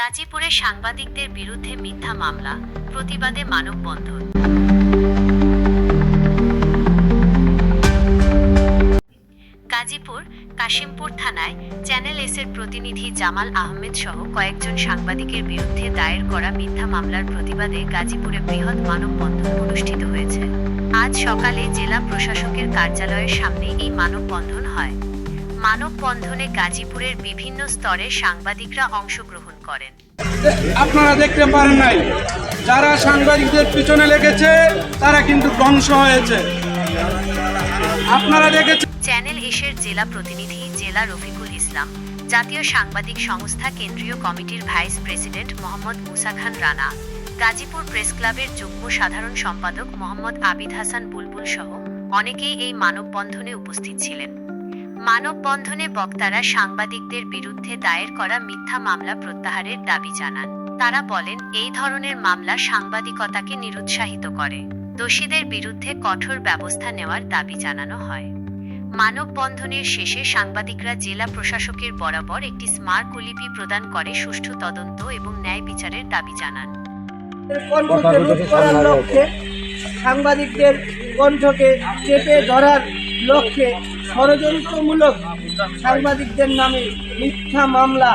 গাজীপুরে সাংবাদিকদের বিরুদ্ধে মিথ্যা মামলা, প্রতিবাদে মানববন্ধন। গাজীপুর, কাশিমপুর থানায় চ্যানেল এস এর প্রতিনিধি জামাল আহমেদ সহ কয়েকজন সাংবাদিকের বিরুদ্ধে দায়ের করা মিথ্যা মামলার প্রতিবাদে গাজীপুরে বৃহৎ মানববন্ধন অনুষ্ঠিত হয়েছে। আজ সকালে জেলা প্রশাসকের কার্যালয়ের সামনে এই মানববন্ধন হয়। মানববন্ধনে গাজীপুরের বিভিন্ন স্তরের সাংবাদিকরা অংশগ্রহণ করেন। আপনারা দেখতে পারেন নাই। যারা সাংবাদিকদের পিছনে লেগেছে তারা কিন্তু ধ্বংস হয়েছে। আপনারা দেখেছেন চ্যানেল এশের জেলা প্রতিনিধি জেলা রফিকুল ইসলাম জাতীয় সাংবাদিক সংস্থা কেন্দ্রীয় কমিটির vice president Mohammad Musa Khan Rana Gazipur press ক্লাবের যুগ্ম সাধারণ সম্পাদক মোহাম্মদ আবিদ হাসান বুলবুল সহ অনেকেই এই মানববন্ধনে উপস্থিত ছিলেন। মানববন্ধনে বক্তারা সাংবাদিকদের বিরুদ্ধে দায়ের করা মিথ্যা মামলা প্রত্যাহারের দাবি জানান। তারা বলেন এই ধরনের মামলা সাংবাদিকতাকে নিরুৎসাহিত করে। দোষীদের বিরুদ্ধে কঠোর ব্যবস্থা নেওয়ার দাবি জানানো হয়। মানববন্ধনের শেষে সাংবাদিকরা জেলা প্রশাসকের বরাবর একটি স্মারকলিপি প্রদান করে সুষ্ঠু তদন্ত এবং ন্যায় বিচারের দাবি জানান। সাংবাদিকদের কণ্ঠকে চেপে ধরার লক্ষ্যে ষড়যন্ত্রমূলক সাংবাদিকদের নামে মিথ্যা মামলা